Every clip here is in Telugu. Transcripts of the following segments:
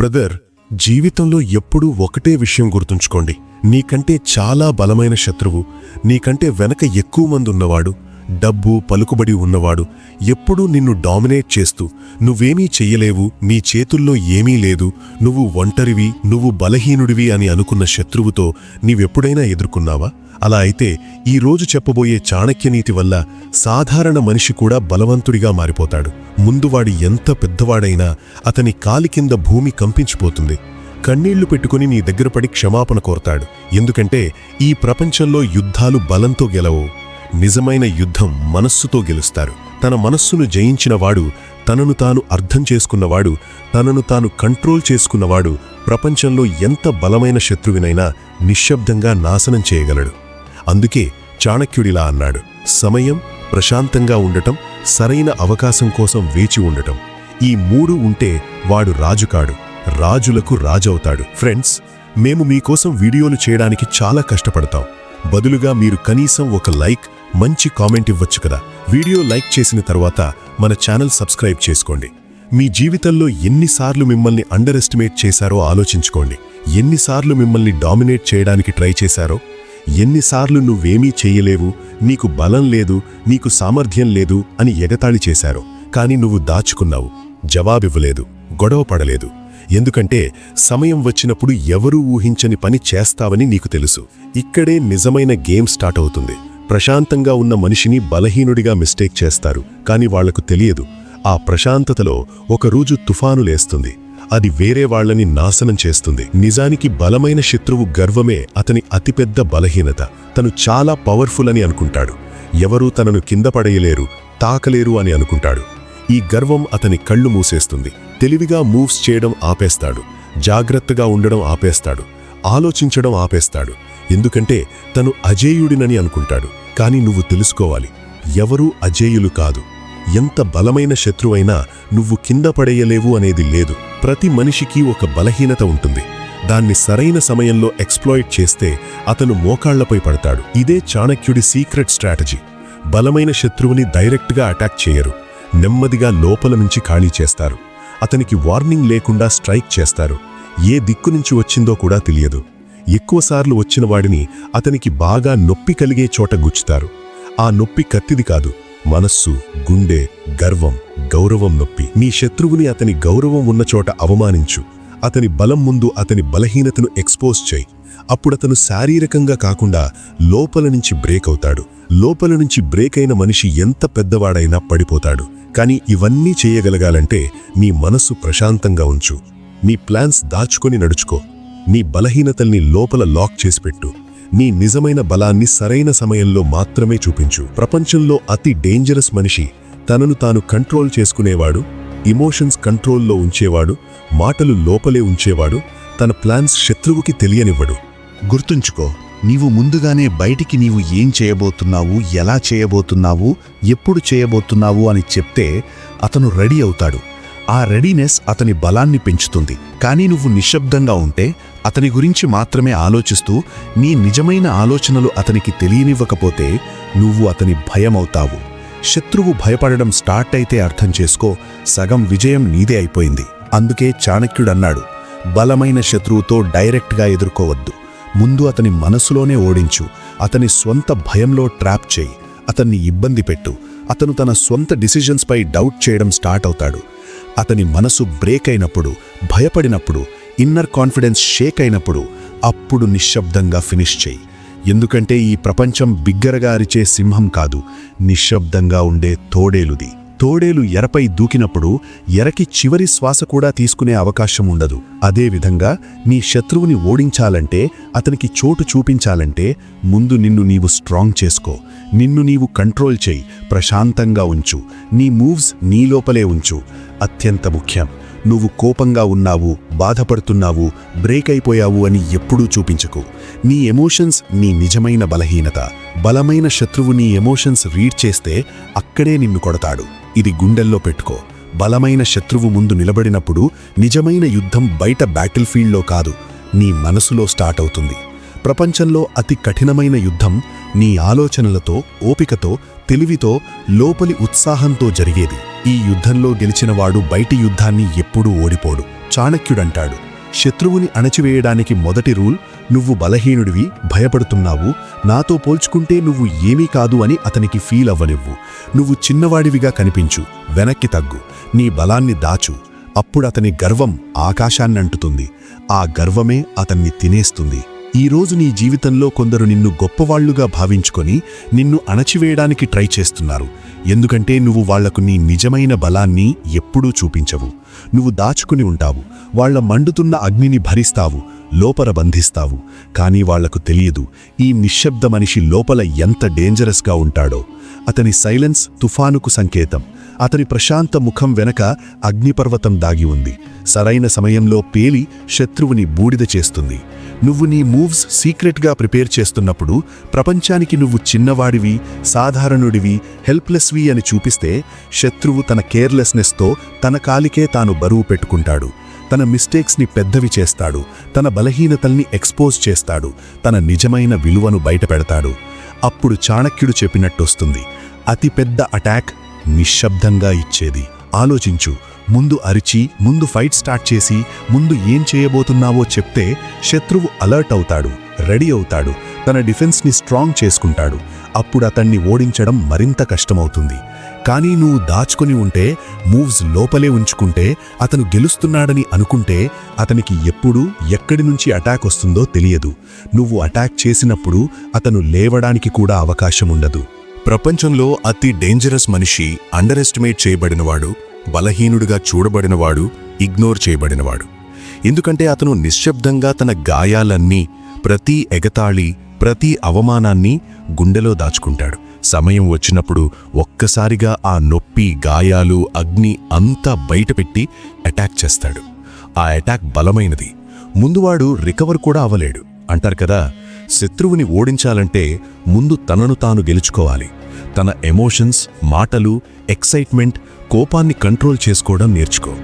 బ్రదర్ జీవితంలో ఎప్పుడూ ఒకటే విషయం గుర్తుంచుకోండి. నీకంటే చాలా బలమైన శత్రువు నీకంటే వెనక ఎక్కువ మంది ఉన్నవాడు డబ్బు పలుకుబడి ఉన్నవాడు ఎప్పుడూ నిన్ను డామినేట్ చేస్తూ నువ్వేమీ చెయ్యలేవు నీ చేతుల్లో ఏమీ లేదు నువ్వు ఒంటరివి నువ్వు బలహీనుడివి అని అనుకున్న శత్రువుతో నీవెప్పుడైనా ఎదుర్కొన్నావా? అలా అయితే ఈ రోజు చెప్పబోయే చాణక్యనీతి వల్ల సాధారణ మనిషి కూడా బలవంతుడిగా మారిపోతాడు. ముందువాడి ఎంత పెద్దవాడైనా అతని కాలి కింద భూమి కంపించిపోతుంది. కన్నీళ్ళు పెట్టుకుని నీ దగ్గర పడి క్షమాపణ కోరతాడు. ఎందుకంటే ఈ ప్రపంచంలో యుద్ధాలు బలంతో గెలవు. నిజమైన యుద్ధం మనస్సుతో గెలుస్తారు. తన మనస్సును జయించినవాడు తనను తాను అర్థం చేసుకున్నవాడు తనను తాను కంట్రోల్ చేసుకున్నవాడు ప్రపంచంలో ఎంత బలమైన శత్రువినైనా నిశ్శబ్దంగా నాశనం చేయగలడు. అందుకే చాణక్యుడిలా అన్నాడు సమయం ప్రశాంతంగా ఉండటం సరైన అవకాశం కోసం వేచి ఉండటం. ఈ మూడు ఉంటే వాడు రాజుకాడు రాజులకు రాజవుతాడు. ఫ్రెండ్స్ మేము మీకోసం వీడియోలు చేయడానికి చాలా కష్టపడతాం. బదులుగా మీరు కనీసం ఒక లైక్ మంచి కామెంట్ ఇవ్వచ్చు కదా. వీడియో లైక్ చేసిన తర్వాత మన ఛానల్ సబ్స్క్రైబ్ చేసుకోండి. మీ జీవితంలో ఎన్నిసార్లు మిమ్మల్ని అండర్ ఎస్టిమేట్ చేశారో ఆలోచించుకోండి. ఎన్నిసార్లు మిమ్మల్ని డామినేట్ చేయడానికి ట్రై చేశారో. ఎన్నిసార్లు నువ్వేమీ చేయలేవు నీకు బలం లేదు నీకు సామర్థ్యం లేదు అని ఎగతాళి చేశారో. కానీ నువ్వు దాచుకున్నావు. జవాబివ్వలేదు గొడవ పడలేదు. ఎందుకంటే సమయం వచ్చినప్పుడు ఎవరూ ఊహించని పని చేస్తావని నీకు తెలుసు. ఇక్కడే నిజమైన గేమ్ స్టార్ట్ అవుతుంది. ప్రశాంతంగా ఉన్న మనిషిని బలహీనుడిగా మిస్టేక్ చేస్తారు. కాని వాళ్ళకు తెలియదు. ఆ ప్రశాంతతలో ఒకరోజు తుఫాను లేస్తుంది. అది వేరే వాళ్ళని నాశనం చేస్తుంది. నిజానికి బలమైన శత్రువు గర్వమే అతని అతిపెద్ద బలహీనత. తను చాలా పవర్ఫుల్ అని అనుకుంటాడు. ఎవరూ తనను కింద పడేయలేరు తాకలేరు అని అనుకుంటాడు. ఈ గర్వం అతని కళ్ళు మూసేస్తుంది. తెలివిగా మూవ్స్ చేయడం ఆపేస్తాడు. జాగ్రత్తగా ఉండడం ఆపేస్తాడు. ఆలోచించడం ఆపేస్తాడు. ఎందుకంటే తను అజేయుడినని అనుకుంటాడు. కాని నువ్వు తెలుసుకోవాలి. ఎవరూ అజేయులు కాదు. ఎంత బలమైన శత్రువైనా నువ్వు కింద పడేయలేవు అనేది లేదు. ప్రతి మనిషికి ఒక బలహీనత ఉంటుంది. దాన్ని సరైన సమయంలో ఎక్స్ప్లాయిట్ చేస్తే అతను మోకాళ్ళపై పడతాడు. ఇదే చాణక్యుడి సీక్రెట్ స్ట్రాటజీ బలమైన శత్రువుని డైరెక్ట్గా అటాక్ చేయరు. నెమ్మదిగా లోపల నుంచి ఖాళీ చేస్తారు. అతనికి వార్నింగ్ లేకుండా స్ట్రైక్ చేస్తారు. ఏ దిక్కు నుంచి వచ్చిందో కూడా తెలియదు. ఎక్కువసార్లు వచ్చిన వాడిని అతనికి బాగా నొప్పి కలిగే చోట గుచ్చుతారు. ఆ నొప్పి కత్తిది కాదు. మనస్సు గుండె గర్వం గౌరవం నొప్పి. నీ శత్రువుని అతని గౌరవం ఉన్న చోట అవమానించు. అతని బలం ముందు అతని బలహీనతను ఎక్స్పోజ్ చేయి. అప్పుడతను శారీరకంగా కాకుండా లోపల నుంచి బ్రేక్ అవుతాడు. లోపల నుంచి బ్రేక్ అయిన మనిషి ఎంత పెద్దవాడైనా పడిపోతాడు. కానీ ఇవన్నీ చేయగలగాలంటే నీ మనస్సు ప్రశాంతంగా ఉంచు. నీ ప్లాన్స్ దాచుకొని నడుచుకో. నీ బలహీనతల్ని లోపల లాక్ చేసి పెట్టు. నీ నిజమైన బలాన్ని సరైన సమయంలో మాత్రమే చూపించు. ప్రపంచంలో అతి డేంజరస్ మనిషి తనను తాను కంట్రోల్ చేసుకునేవాడు ఇమోషన్స్ కంట్రోల్లో ఉంచేవాడు మాటలు లోపలే ఉంచేవాడు తన ప్లాన్స్ శత్రువుకి తెలియనివ్వడు. గుర్తుంచుకో నీవు ముందుగానే బయటికి నీవు ఏం చేయబోతున్నావు ఎలా చేయబోతున్నావు ఎప్పుడు చేయబోతున్నావు అని చెప్తే అతను రెడీ అవుతాడు. ఆ రెడీనెస్ అతని బలాన్ని పెంచుతుంది. కానీ నువ్వు నిశ్శబ్దంగా ఉంటే అతని గురించి మాత్రమే ఆలోచిస్తూ నీ నిజమైన ఆలోచనలు అతనికి తెలియనివ్వకపోతే నువ్వు అతని భయమవుతావు. శత్రువు భయపడడం స్టార్ట్ అయితే అర్థం చేసుకో సగం విజయం నీదే అయిపోయింది. అందుకే చాణక్యుడన్నాడు బలమైన శత్రువుతో డైరెక్ట్గా ఎదుర్కోవద్దు. ముందు అతని మనసులోనే ఓడించు. అతని స్వంత భయంలో ట్రాప్ చేయి. అతన్ని ఇబ్బంది పెట్టు. అతను తన స్వంత డిసిజన్స్పై డౌట్ చేయడం స్టార్ట్ అవుతాడు. అతని మనసు బ్రేక్ అయినప్పుడు భయపడినప్పుడు ఇన్నర్ కాన్ఫిడెన్స్ షేక్ అయినప్పుడు అప్పుడు నిశ్శబ్దంగా ఫినిష్ చేయి. ఎందుకంటే ఈ ప్రపంచం బిగ్గరగా అరిచే సింహం కాదు. నిశ్శబ్దంగా ఉండే తోడేలుది. తోడేలు ఎరపై దూకినప్పుడు ఎరకి చివరి శ్వాస కూడా తీసుకునే అవకాశం ఉండదు. అదేవిధంగా నీ శత్రువుని ఓడించాలంటే అతనికి చోటు చూపించాలంటే ముందు నిన్ను నీవు స్ట్రాంగ్ చేసుకో. నిన్ను నీవు కంట్రోల్ చేయి. ప్రశాంతంగా ఉంచు. నీ మూవ్స్ నీ లోపలే ఉంచు. అత్యంత ముఖ్యం. నువ్వు కోపంగా ఉన్నావు బాధపడుతున్నావు బ్రేక్ అయిపోయావు అని ఎప్పుడూ చూపించకు. నీ ఎమోషన్స్ నీ నిజమైన బలహీనత. బలమైన శత్రువు నీ ఎమోషన్స్ రీడ్ చేస్తే అక్కడే నిన్ను కొడతాడు. ఇది గుండెల్లో పెట్టుకో. బలమైన శత్రువు ముందు నిలబడినప్పుడు నిజమైన యుద్ధం బయట బ్యాటిల్ ఫీల్డ్లో కాదు నీ మనసులో స్టార్ట్ అవుతుంది. ప్రపంచంలో అతి కఠినమైన యుద్ధం నీ ఆలోచనలతో ఓపికతో తెలివితో లోపలి ఉత్సాహంతో జరిగేది. ఈ యుద్ధంలో గెలిచినవాడు బయటి యుద్ధాన్ని ఎప్పుడూ ఓడిపోడు. చాణక్యుడంటాడు శత్రువుని అణచివేయడానికి మొదటి రూల్ నువ్వు బలహీనుడివి భయపడుతున్నావు నాతో పోల్చుకుంటే నువ్వు ఏమీ కాదు అని అతనికి ఫీల్ అవ్వనివ్వు. నువ్వు చిన్నవాడివిగా కనిపించు వెనక్కి తగ్గు నీ బలాన్ని దాచు. అప్పుడతని గర్వం ఆకాశాన్నంటుతుంది. ఆ గర్వమే అతన్ని తినేస్తుంది. ఈరోజు నీ జీవితంలో కొందరు నిన్ను గొప్పవాళ్ళుగా భావించుకొని నిన్ను అణచివేయడానికి ట్రై చేస్తున్నారు. ఎందుకంటే నువ్వు వాళ్ళకు నీ నిజమైన బలాన్ని ఎప్పుడూ చూపించవు. నువ్వు దాచుకుని ఉంటావు. వాళ్ళ మండుతున్న అగ్నిని భరిస్తావు. లోపల బంధిస్తావు. కానీ వాళ్ళకు తెలియదు ఈ నిశ్శబ్ద మనిషి లోపల ఎంత డేంజరస్గా ఉంటాడో. అతని సైలెన్స్ తుఫానుకు సంకేతం. అతని ప్రశాంత ముఖం వెనక అగ్నిపర్వతం దాగి ఉంది. సరైన సమయంలో పేలి శత్రువుని బూడిద చేస్తుంది. నువ్వు నీ మూవ్స్ సీక్రెట్గా ప్రిపేర్ చేస్తున్నప్పుడు ప్రపంచానికి నువ్వు చిన్నవాడివి సాధారణుడివి హెల్ప్లెస్వి అని చూపిస్తే శత్రువు తన కేర్లెస్నెస్తో తన కాలికే తాను బరువు పెట్టుకుంటాడు. తన మిస్టేక్స్ని పెద్దవి చేస్తాడు. తన బలహీనతల్ని ఎక్స్పోజ్ చేస్తాడు. తన నిజమైన విలువను బయటపెడతాడు. అప్పుడు చాణక్యుడు చెప్పినట్టొస్తుంది. అతిపెద్ద అటాక్ నిశ్శబ్దంగా ఇచ్చేది. ఆలోచించు ముందు అరిచి ముందు ఫైట్ స్టార్ట్ చేసి ముందు ఏం చేయబోతున్నావో చెప్తే శత్రువు అలర్ట్ అవుతాడు రెడీ అవుతాడు తన డిఫెన్స్ని స్ట్రాంగ్ చేసుకుంటాడు. అప్పుడు అతన్ని ఓడించడం మరింత కష్టమవుతుంది. కానీ నువ్వు దాచుకొని ఉంటే మూవ్స్ లోపలే ఉంచుకుంటే అతను గెలుస్తున్నాడని అనుకుంటే అతనికి ఎప్పుడు ఎక్కడి నుంచి అటాక్ వస్తుందో తెలియదు. నువ్వు అటాక్ చేసినప్పుడు అతను లేవడానికి కూడా అవకాశం ఉండదు. ప్రపంచంలో అతి డేంజరస్ మనిషి అండర్ ఎస్టిమేట్ చేయబడినవాడు బలహీనుడిగా చూడబడినవాడు ఇగ్నోర్ చేయబడినవాడు. ఎందుకంటే అతను నిశ్శబ్దంగా తన గాయాలన్నీ ప్రతి ఎగతాళి ప్రతి అవమానాన్ని గుండెలో దాచుకుంటాడు. సమయం వచ్చినప్పుడు ఒక్కసారిగా ఆ నొప్పి గాయాలు అగ్ని అంతా బయటపెట్టి అటాక్ చేస్తాడు. ఆ అటాక్ బలమైనది. ముందువాడు రికవర్ కూడా అవ్వలేడు. అంటారు కదా శత్రువుని ఓడించాలంటే ముందు తనను తాను గెలుచుకోవాలి. తన ఎమోషన్స్ మాటలు ఎక్సైట్మెంట్ కోపాన్ని కంట్రోల్ చేసుకోవడం నేర్చుకో.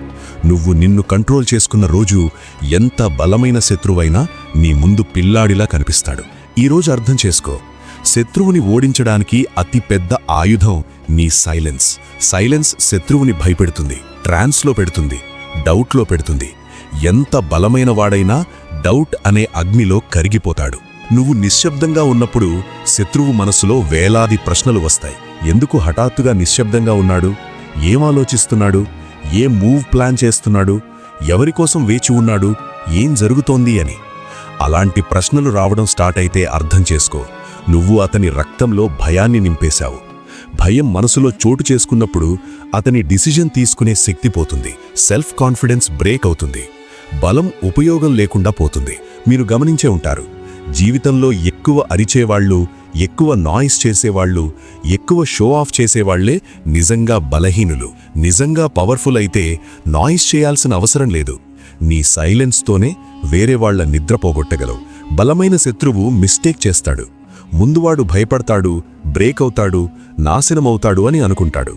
నువ్వు నిన్ను కంట్రోల్ చేసుకున్న రోజు ఎంత బలమైన శత్రువైనా నీ ముందు పిల్లాడిలా కనిపిస్తాడు. ఈరోజు అర్థం చేసుకో. శత్రువుని ఓడించడానికి అతి పెద్ద ఆయుధం నీ సైలెన్స్. సైలెన్స్ శత్రువుని భయపెడుతుంది ట్రాన్స్లో పెడుతుంది డౌట్లో పెడుతుంది. ఎంత బలమైన వాడైనా డౌట్ అనే అగ్నిలో కరిగిపోతాడు. నువ్వు నిశ్శబ్దంగా ఉన్నప్పుడు శత్రువు మనసులో వేలాది ప్రశ్నలు వస్తాయి. ఎందుకు హఠాత్తుగా నిశ్శబ్దంగా ఉన్నాడు? ఏం ఆలోచిస్తున్నాడు? ఏ మూవ్ ప్లాన్ చేస్తున్నాడు? ఎవరికోసం వేచి ఉన్నాడు? ఏం జరుగుతోంది అని. అలాంటి ప్రశ్నలు రావడం స్టార్ట్ అయితే అర్థం చేసుకో. నువ్వు అతని రక్తంలో భయాన్ని నింపేశావు. భయం మనసులో చోటు చేసుకున్నప్పుడు అతని డిసిజన్ తీసుకునే శక్తి పోతుంది. సెల్ఫ్ కాన్ఫిడెన్స్ బ్రేక్ అవుతుంది. బలం ఉపయోగం లేకుండా పోతుంది. మీరు గమనించే ఉంటారు. జీవితంలో ఎక్కువ అరిచేవాళ్ళు ఎక్కువ నాయిస్ చేసేవాళ్ళు ఎక్కువ షో ఆఫ్ చేసేవాళ్ళే నిజంగా బలహీనులు. నిజంగా పవర్ఫుల్ అయితే నాయిస్ చేయాల్సిన అవసరం లేదు. నీ సైలెన్స్తోనే వేరే వాళ్ళ నిద్ర పోగొట్టగలవు. బలమైన శత్రువు మిస్టేక్ చేస్తాడు. ముందువాడు భయపడతాడు బ్రేక్ అవుతాడు నాశనమవుతాడు అని అనుకుంటాడు.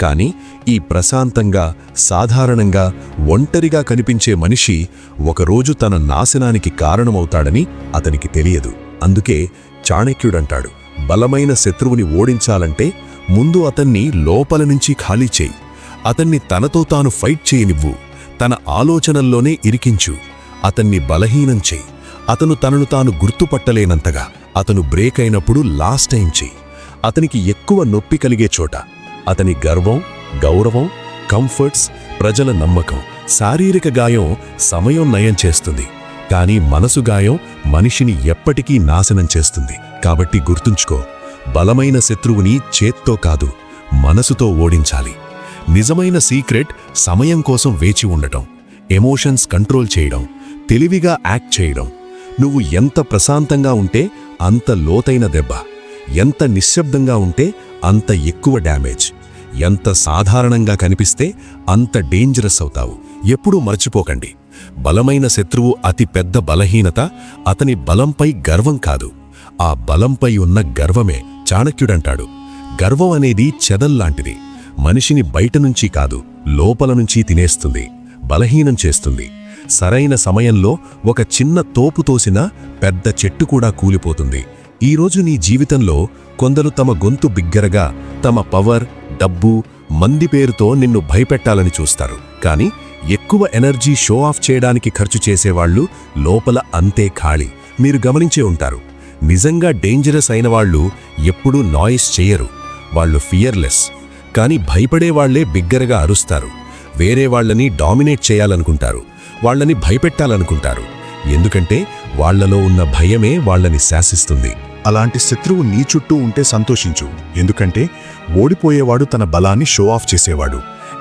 కాని ఈ ప్రశాంతంగా సాధారణంగా ఒంటరిగా కనిపించే మనిషి ఒకరోజు తన నాశనానికి కారణమవుతాడని అతనికి తెలియదు. అందుకే చాణక్యుడంటాడు బలమైన శత్రువుని ఓడించాలంటే ముందు అతన్ని లోపల నుంచి ఖాళీ చేయి. అతన్ని తనతో తాను ఫైట్ చేయనివ్వు. తన ఆలోచనల్లోనే ఇరికించు. అతన్ని బలహీనం చేయి. అతను తనను తాను గుర్తుపట్టలేనంతగా. అతను బ్రేక్ అయినప్పుడు లాస్ట్ టైం చెయ్యి అతనికి ఎక్కువ నొప్పి కలిగే చోట. అతని గర్వం గౌరవం కంఫర్ట్స్ ప్రజల నమ్మకం శారీరక గాయం సమయం నయం చేస్తుంది. కానీ మనసు గాయం మనిషిని ఎప్పటికీ నాశనం చేస్తుంది. కాబట్టి గుర్తుంచుకో. బలమైన శత్రువుని చేత్తో కాదు మనసుతో ఓడించాలి. నిజమైన సీక్రెట్ సమయం కోసం వేచి ఉండటం ఎమోషన్స్ కంట్రోల్ చేయడం తెలివిగా యాక్ట్ చేయడం. నువ్వు ఎంత ప్రశాంతంగా ఉంటే అంత లోతైన దెబ్బ ఎంత నిశ్శబ్దంగా ఉంటే అంత ఎక్కువ డ్యామేజ్ ఎంత సాధారణంగా కనిపిస్తే అంత డేంజరస్ అవుతావు. ఎప్పుడూ మర్చిపోకండి. బలమైన శత్రువు అతి పెద్ద బలహీనత అతని బలంపై గర్వం కాదు. ఆ బలంపై ఉన్న గర్వమే చాణక్యుడంటాడు. గర్వం అనేది చెదల్లాంటిది. మనిషిని బయట నుంచి కాదు లోపల నుంచి తినేస్తుంది బలహీనం చేస్తుంది. సరైన సమయంలో ఒక చిన్న తోపు తోసిన పెద్ద చెట్టు కూడా కూలిపోతుంది. ఈరోజు నీ జీవితంలో కొందరు తమ గొంతు బిగ్గరగా తమ పవర్ డబ్బు మంది పేరుతో నిన్ను భయపెట్టాలని చూస్తారు. కాని ఎక్కువ ఎనర్జీ షో ఆఫ్ చేయడానికి ఖర్చు చేసేవాళ్ళు లోపల అంతే ఖాళీ. మీరు గమనించే ఉంటారు. నిజంగా డేంజరస్ అయిన వాళ్ళు ఎప్పుడూ నాయిస్ చేయరు. వాళ్ళు ఫియర్లెస్. కానీ భయపడేవాళ్ళే బిగ్గరగా అరుస్తారు. వేరే వాళ్ళని డామినేట్ చేయాలనుకుంటారు. వాళ్ళని భయపెట్టాలనుకుంటారు. ఎందుకంటే వాళ్ళలో ఉన్న భయమే వాళ్ళని శాసిస్తుంది. అలాంటి శత్రువు నీ చుట్టూ ఉంటే సంతోషించు. ఎందుకంటే ఓడిపోయేవాడు తన బలాన్ని షో ఆఫ్ చేసేవాడు.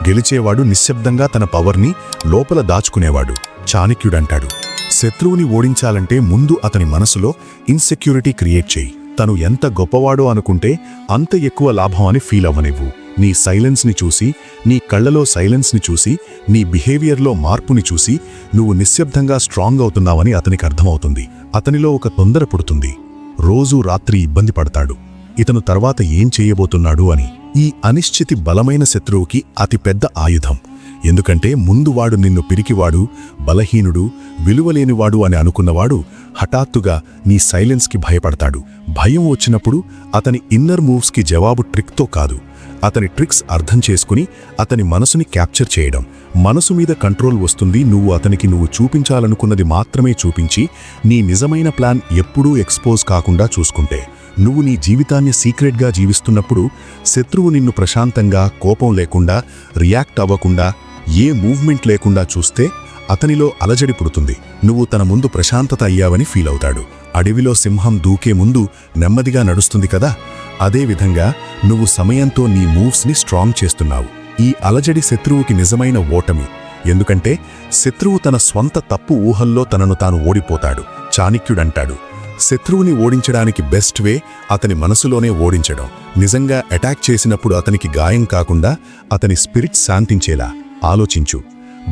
గెలిచేవాడు నిశ్శబ్దంగా తన పవర్ని లోపల దాచుకునేవాడు. చాణక్యుడంటాడు. శత్రువుని ఓడించాలంటే ముందు అతని మనసులో ఇన్సెక్యూరిటీ క్రియేట్ చేయి. తను ఎంత గొప్పవాడో అనుకుంటే అంత ఎక్కువ లాభం అని ఫీల్ అవ్వనివ్వు. నీ సైలెన్స్ని చూసి నీ కళ్ళలో సైలెన్స్ని చూసి నీ బిహేవియర్లో మార్పుని చూసి నువ్వు నిశ్శబ్దంగా స్ట్రాంగ్ అవుతున్నావని అతనికి అర్థమవుతుంది. అతనిలో ఒక తొందర పుడుతుంది. రోజూ రాత్రి ఇబ్బంది పడతాడు. ఇతను తర్వాత ఏం చేయబోతున్నాడు అని. ఈ అనిశ్చితి బలమైన శత్రువుకి అతిపెద్ద ఆయుధం. ఎందుకంటే ముందు వాడు నిన్ను పిరికివాడు బలహీనుడు విలువలేనివాడు అని అనుకున్నవాడు హఠాత్తుగా నీ సైలెన్స్కి భయపడతాడు. భయం వచ్చినప్పుడు అతని ఇన్నర్ మూవ్స్కి జవాబు ట్రిక్తో కాదు. అతని ట్రిక్స్ అర్థం చేసుకుని అతని మనసుని క్యాప్చర్ చేయడం. మనసు మీద కంట్రోల్ వస్తుంది. నువ్వు అతనికి నువ్వు చూపించాలనుకున్నది మాత్రమే చూపించి నీ నిజమైన ప్లాన్ ఎప్పుడూ ఎక్స్పోజ్ కాకుండా చూసుకుంటే. నువ్వు నీ జీవితాన్ని సీక్రెట్గా జీవిస్తున్నప్పుడు శత్రువు నిన్ను ప్రశాంతంగా కోపం లేకుండా రియాక్ట్ అవ్వకుండా ఏ మూవ్మెంట్ లేకుండా చూస్తే అతనిలో అలజడి పుడుతుంది. నువ్వు తన ముందు ప్రశాంతత అయ్యావని ఫీల్ అవుతాడు. అడవిలో సింహం దూకే ముందు నెమ్మదిగా నడుస్తుంది కదా? అదేవిధంగా నువ్వు సమయంతో నీ మూవ్స్ని స్ట్రాంగ్ చేస్తున్నావు. ఈ అలజడి శత్రువుకి నిజమైన ఓటమి. ఎందుకంటే శత్రువు తన స్వంత తప్పు ఊహల్లో తనను తాను ఓడిపోతాడు. చాణిక్యుడంటాడు శత్రువుని ఓడించడానికి బెస్ట్ వే అతని మనసులోనే ఓడించడం. నిజంగా అటాక్ చేసినప్పుడు అతనికి గాయం కాకుండా అతని స్పిరిట్ శాంతించేలా. ఆలోచించు.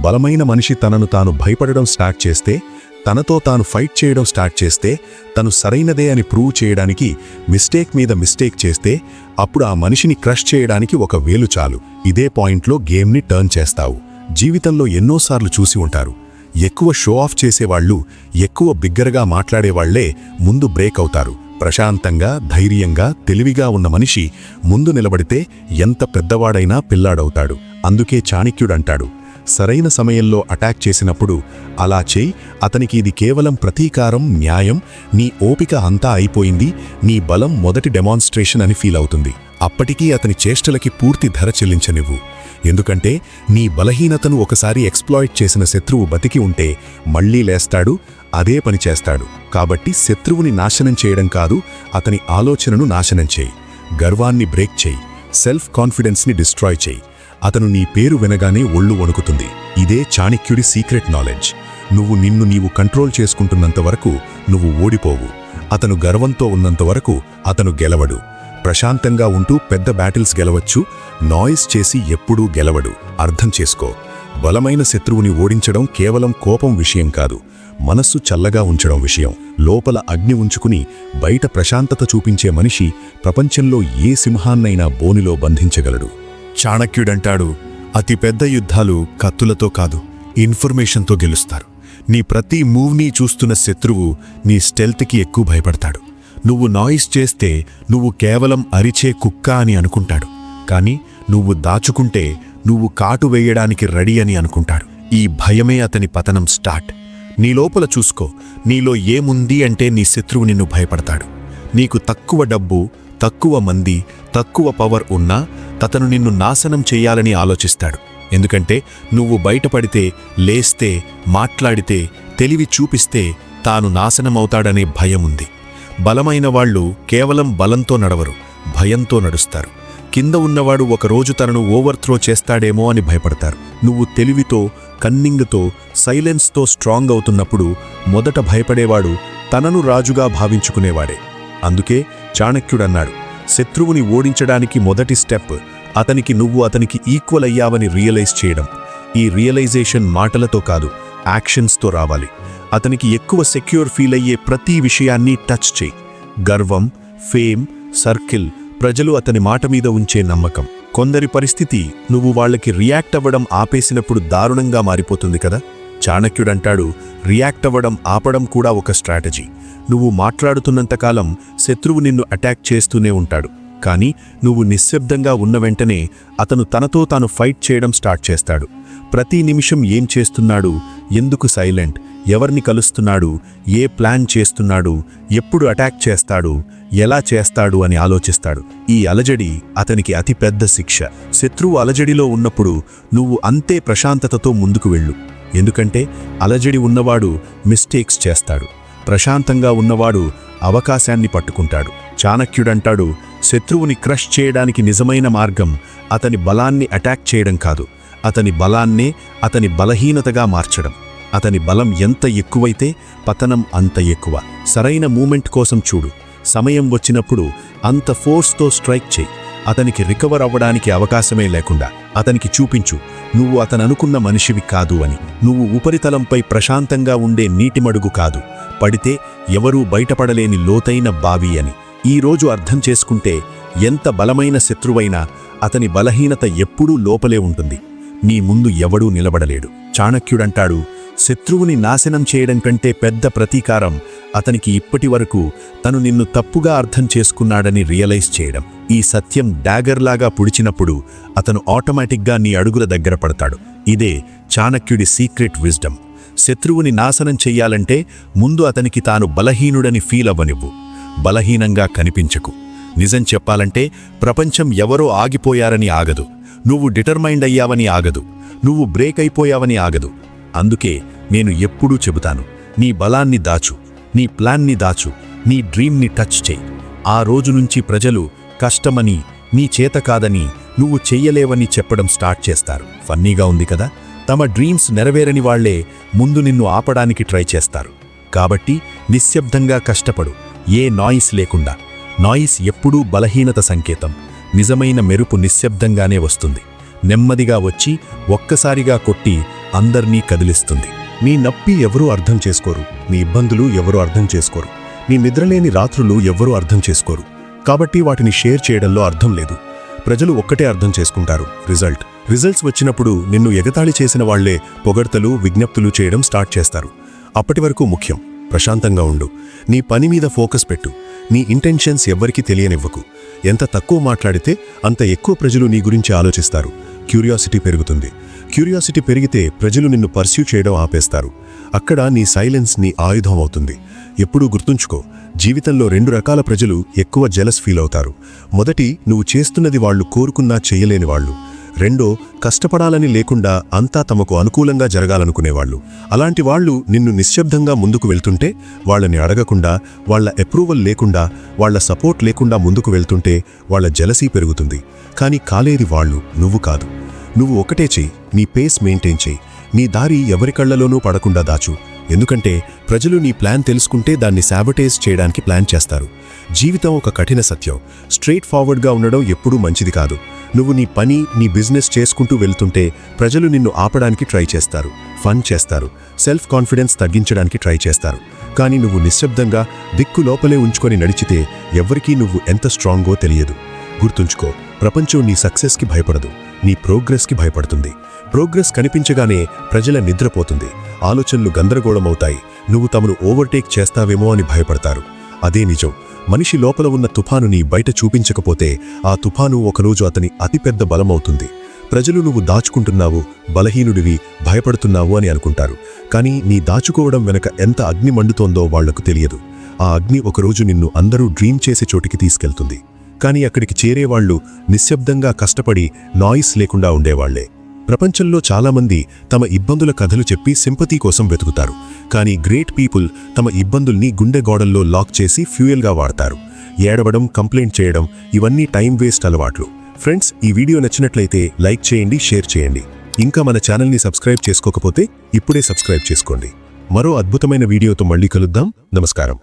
బలమైన మనిషి తనను తాను భయపడడం స్టార్ట్ చేస్తే తనతో తాను ఫైట్ చేయడం స్టార్ట్ చేస్తే తను సరైనదే అని ప్రూవ్ చేయడానికి మిస్టేక్ మీద మిస్టేక్ చేస్తే అప్పుడు ఆ మనిషిని క్రష్ చేయడానికి ఒక వేలు చాలు. ఇదే పాయింట్లో గేమ్ని టర్న్ చేస్తావు. జీవితంలో ఎన్నోసార్లు చూసి ఉంటారు. ఎక్కువ షో ఆఫ్ చేసేవాళ్ళు ఎక్కువ బిగ్గరగా మాట్లాడేవాళ్ళే ముందు బ్రేక్ అవుతారు. ప్రశాంతంగా ధైర్యంగా తెలివిగా ఉన్న మనిషి ముందు నిలబడితే ఎంత పెద్దవాడైనా పిల్లాడవుతాడు. అందుకే చాణిక్యుడంటాడు సరైన సమయంలో అటాక్ చేసినప్పుడు అలా చేయి అతనికి ఇది కేవలం ప్రతీకారం న్యాయం నీ ఓపిక అంతా అయిపోయింది నీ బలం మొదటి డెమాన్స్ట్రేషన్ అని ఫీల్ అవుతుంది. అప్పటికీ అతని చేష్టలకి పూర్తి ధర చెల్లించనివ్వు. ఎందుకంటే నీ బలహీనతను ఒకసారి ఎక్స్ప్లాయిట్ చేసిన శత్రువు బతికి ఉంటే మళ్ళీ లేస్తాడు అదే పని చేస్తాడు. కాబట్టి శత్రువుని నాశనం చేయడం కాదు అతని ఆలోచనను నాశనం చేయి. గర్వాన్ని బ్రేక్ చేయి. సెల్ఫ్ కాన్ఫిడెన్స్ని డిస్ట్రాయ్ చేయి. అతను నీ పేరు వినగానే ఒళ్ళు వణుకుతుంది. ఇదే చాణక్యుడి సీక్రెట్ నాలెడ్జ్. నువ్వు నిన్ను నీవు కంట్రోల్ చేసుకుంటున్నంత వరకు నువ్వు ఓడిపోవు. అతను గర్వంతో ఉన్నంత వరకు అతను గెలవడు. ప్రశాంతంగా ఉంటూ పెద్ద బ్యాటిల్స్ గెలవచ్చు. నాయిస్ చేసి ఎప్పుడూ గెలవడు. అర్థం చేసుకో. బలమైన శత్రువుని ఓడించడం కేవలం కోపం విషయం కాదు. మనస్సు చల్లగా ఉంచడం విషయం. లోపల అగ్ని ఉంచుకుని బయట ప్రశాంతత చూపించే మనిషి ప్రపంచంలో ఏ సింహాన్నైనా బోనిలో బంధించగలడు. చాణక్యుడంటాడు అతిపెద్ద యుద్ధాలు కత్తులతో కాదు ఇన్ఫర్మేషన్తో గెలుస్తారు. నీ ప్రతి మూవ్ని చూస్తున్న శత్రువు నీ స్టెల్త్కి ఎక్కువ భయపడతాడు. నువ్వు నాయిస్ చేస్తే నువ్వు కేవలం అరిచే కుక్క అని అనుకుంటాడు. కానీ నువ్వు దాచుకుంటే నువ్వు కాటు వేయడానికి రెడీ అని అనుకుంటాడు. ఈ భయమే అతని పతనం స్టార్ట్. నీ లోపల చూసుకో నీలో ఏముంది అంటే నీ శత్రువు నిన్ను భయపడతాడు. నీకు తక్కువ డబ్బు తక్కువ మంది తక్కువ పవర్ ఉన్నా తతను నిన్ను నాశనం చెయ్యాలని ఆలోచిస్తాడు. ఎందుకంటే నువ్వు బయటపడితే లేస్తే మాట్లాడితే తెలివి చూపిస్తే తాను నాశనమవుతాడనే భయముంది. బలమైన వాళ్ళు కేవలం బలంతో నడవరు భయంతో నడుస్తారు. కింద ఉన్నవాడు ఒకరోజు తనను ఓవర్థ్రో చేస్తాడేమో అని భయపడతారు. నువ్వు తెలివితో కన్నింగ్తో సైలెన్స్తో స్ట్రాంగ్ అవుతున్నప్పుడు మొదట భయపడేవాడు తనను రాజుగా భావించుకునేవాడే. అందుకే చాణక్యుడన్నాడు. శత్రువుని ఓడించడానికి మొదటి స్టెప్ అతనికి నువ్వు అతనికి ఈక్వల్ అయ్యావని రియలైజ్ చేయడం. ఈ రియలైజేషన్ మాటలతో కాదు యాక్షన్స్తో రావాలి. అతనికి ఎక్కువ సెక్యూర్ ఫీల్ అయ్యే ప్రతి విషయాన్ని టచ్ చేయి. గర్వం ఫేమ్ సర్కిల్ ప్రజలు అతని మాట మీద ఉంచే నమ్మకం. కొందరి పరిస్థితి నువ్వు వాళ్ళకి రియాక్ట్ అవ్వడం ఆపేసినప్పుడు దారుణంగా మారిపోతుంది కదా? చాణక్యుడంటాడు రియాక్ట్ అవ్వడం ఆపడం కూడా ఒక స్ట్రాటజీ. నువ్వు మాట్లాడుతున్నంతకాలం శత్రువు నిన్ను అటాక్ చేస్తూనే ఉంటాడు. కానీ నువ్వు నిశ్శబ్దంగా ఉన్న వెంటనే అతను తనతో తాను ఫైట్ చేయడం స్టార్ట్ చేస్తాడు. ప్రతి నిమిషం ఏం చేస్తున్నాడు? ఎందుకు సైలెంట్? ఎవరిని కలుస్తున్నాడు? ఏ ప్లాన్ చేస్తున్నాడు? ఎప్పుడు అటాక్ చేస్తాడు? ఎలా చేస్తాడు? అని ఆలోచిస్తాడు. ఈ అలజడి అతనికి అతిపెద్ద శిక్ష. శత్రువు అలజడిలో ఉన్నప్పుడు నువ్వు అంతే ప్రశాంతతతో ముందుకు వెళ్ళు. ఎందుకంటే అలజడి ఉన్నవాడు మిస్టేక్స్ చేస్తాడు. ప్రశాంతంగా ఉన్నవాడు అవకాశాన్ని పట్టుకుంటాడు. చాణక్యుడంటాడు శత్రువుని క్రష్ చేయడానికి నిజమైన మార్గం అతని బలాన్ని అటాక్ చేయడం కాదు. అతని బలాన్నే అతని బలహీనతగా మార్చడం. అతని బలం ఎంత ఎక్కువైతే పతనం అంత ఎక్కువ. సరైన మూమెంట్ కోసం చూడు. సమయం వచ్చినప్పుడు అంత ఫోర్స్తో స్ట్రైక్ చేయి. అతనికి రికవర్ అవ్వడానికి అవకాశమే లేకుండా అతనికి చూపించు నువ్వు అతను అనుకున్న మనిషివి కాదు అని. నువ్వు ఉపరితలంపై ప్రశాంతంగా ఉండే నీటిమడుగు కాదు. పడితే ఎవరూ బయటపడలేని లోతైన బావి అని. ఈ రోజు అర్థం చేసుకుంటే ఎంత బలమైన శత్రువైనా అతని బలహీనత ఎప్పుడూ లోపలే ఉంటుంది. నీ ముందు ఎవడూ నిలబడలేడు. చాణక్యుడంటాడు శత్రువుని నాశనం చేయడం కంటే పెద్ద ప్రతీకారం అతనికి ఇప్పటి వరకు తను నిన్ను తప్పుగా అర్థం చేసుకున్నాడని రియలైజ్ చేయడం. ఈ సత్యం డాగర్లాగా పుడిచినప్పుడు అతను ఆటోమేటిక్గా నీ అడుగుల దగ్గర పడతాడు. ఇదే చాణక్యుడి సీక్రెట్ విజ్డమ్. శత్రువుని నాశనం చెయ్యాలంటే ముందు అతనికి తాను బలహీనుడని ఫీల్ అవ్వనివ్వు. బలహీనంగా కనిపించకు. నిజం చెప్పాలంటే ప్రపంచం ఎవరో ఆగిపోయారని ఆగదు. నువ్వు డిటర్మైండ్ అయ్యావని ఆగదు. నువ్వు బ్రేక్ అయిపోయావని ఆగదు. అందుకే నేను ఎప్పుడూ చెబుతాను. నీ బలాన్ని దాచు. నీ ప్లాన్ని దాచు నీ డ్రీమ్ని టచ్ చేయి. ఆ రోజు నుంచి ప్రజలు కష్టమని నీ చేత కాదని నువ్వు చెయ్యలేవని చెప్పడం స్టార్ట్ చేస్తారు. ఫన్నీగా ఉంది కదా? తమ డ్రీమ్స్ నెరవేరని వాళ్ళే ముందు నిన్ను ఆపడానికి ట్రై చేస్తారు. కాబట్టి నిశ్శబ్దంగా కష్టపడు ఏ నాయిస్ లేకుండా. నాయిస్ ఎప్పుడూ బలహీనత సంకేతం. నిజమైన మెరుపు నిశ్శబ్దంగానే వస్తుంది. నెమ్మదిగా వచ్చి ఒక్కసారిగా కొట్టి అందర్నీ కదిలిస్తుంది. నీ నప్పి ఎవరూ అర్థం చేసుకోరు. నీ ఇబ్బందులు ఎవరూ అర్థం చేసుకోరు. నీ నిద్రలేని రాత్రులు ఎవరూ అర్థం చేసుకోరు. కాబట్టి వాటిని షేర్ చేయడంలో అర్థం లేదు. ప్రజలు ఒక్కటే అర్థం చేసుకుంటారు. రిజల్ట్. రిజల్ట్స్ వచ్చినప్పుడు నిన్ను ఎగతాళి చేసిన వాళ్ళే పొగడ్తలు విజ్ఞప్తులు చేయడం స్టార్ట్ చేస్తారు. అప్పటి వరకు ముఖ్యం. ప్రశాంతంగా ఉండు. నీ పని మీద ఫోకస్ పెట్టు. నీ ఇంటెన్షన్స్ ఎవ్వరికీ తెలియనివ్వకు. ఎంత తక్కువ మాట్లాడితే అంత ఎక్కువ ప్రజలు నీ గురించి ఆలోచిస్తారు. క్యూరియాసిటీ పెరుగుతుంది. క్యూరియాసిటీ పెరిగితే ప్రజలు నిన్ను పర్స్యూ చేయడం ఆపేస్తారు. అక్కడ నీ సైలెన్స్ నీ ఆయుధం అవుతుంది. ఎప్పుడూ గుర్తుంచుకో జీవితంలో రెండు రకాల ప్రజలు ఎక్కువ జెలస్ ఫీల్ అవుతారు మొదటి నువ్వు చేస్తున్నది వాళ్ళు కోరుకున్నా చెయ్యలేని వాళ్ళు. రెండో కష్టపడాలని లేకుండా అంతా తమకు అనుకూలంగా జరగాలనుకునేవాళ్ళు. అలాంటి వాళ్ళు నిన్ను నిశ్శబ్దంగా ముందుకు వెళ్తుంటే వాళ్ళని అడగకుండా వాళ్ళ అప్రూవల్ లేకుండా వాళ్ళ సపోర్ట్ లేకుండా ముందుకు వెళ్తుంటే వాళ్ళ జలసీ పెరుగుతుంది. కానీ కాలేది వాళ్ళు నువ్వు కాదు. నువ్వు ఒకటే చెయ్యి నీ పేస్ మెయింటైన్ చెయ్యి నీ దారి ఎవరి కళ్ళలోనూ పడకుండా దాచు. ఎందుకంటే ప్రజలు నీ ప్లాన్ తెలుసుకుంటే దాన్ని శాబటైజ్ చేయడానికి ప్లాన్ చేస్తారు. జీవితం ఒక కఠిన సత్యం. స్ట్రైట్ ఫార్వర్డ్గా ఉండడం ఎప్పుడూ మంచిది కాదు. నువ్వు నీ పని నీ బిజినెస్ చేసుకుంటూ వెళ్తుంటే ప్రజలు నిన్ను ఆపడానికి ట్రై చేస్తారు. ఫన్ చేస్తారు. సెల్ఫ్ కాన్ఫిడెన్స్ తగ్గించడానికి ట్రై చేస్తారు. కానీ నువ్వు నిశ్శబ్దంగా దిక్కు లోపలే ఉంచుకొని నడిచితే ఎవరికీ నువ్వు ఎంత స్ట్రాంగో తెలియదు. గుర్తుంచుకో ప్రపంచం నీ సక్సెస్కి భయపడదు. నీ ప్రోగ్రెస్కి భయపడుతుంది. ప్రోగ్రెస్ కనిపించగానే ప్రజల నిద్రపోతుంది. ఆలోచనలు గందరగోళమవుతాయి. నువ్వు తమను ఓవర్టేక్ చేస్తావేమో అని భయపడతారు. అదే నిజం. మనిషి లోపల ఉన్న తుఫానుని బయట చూపించకపోతే ఆ తుఫాను ఒకరోజు అతని అతిపెద్ద బలమవుతుంది. ప్రజలు నువ్వు దాచుకుంటున్నావు బలహీనుడివి భయపడుతున్నావు అని అనుకుంటారు. కానీ నీ దాచుకోవడం వెనక ఎంత అగ్ని మండుతోందో వాళ్ళకు తెలియదు. ఆ అగ్ని ఒకరోజు నిన్ను అందరూ డ్రీమ్ చేసే చోటికి తీసుకెళ్తుంది. కానీ అక్కడికి చేరేవాళ్ళు నిశ్శబ్దంగా కష్టపడి నాయిస్ లేకుండా ఉండేవాళ్ళే. ప్రపంచంలో చాలామంది తమ ఇబ్బందుల కథలు చెప్పి సింపతి కోసం వెతుకుతారు. కానీ గ్రేట్ పీపుల్ తమ ఇబ్బందుల్ని గుండె గోడల్లో లాక్ చేసి ఫ్యూయల్గా వాడతారు. ఏడవడం కంప్లైంట్ చేయడం ఇవన్నీ టైం వేస్ట్ అలవాట్లు. ఫ్రెండ్స్ ఈ వీడియో నచ్చినట్లయితే లైక్ చేయండి షేర్ చేయండి. ఇంకా మన ఛానల్ని సబ్స్క్రైబ్ చేసుకోకపోతే ఇప్పుడే సబ్స్క్రైబ్ చేసుకోండి. మరో అద్భుతమైన వీడియోతో మళ్ళీ కలుద్దాం. నమస్కారం.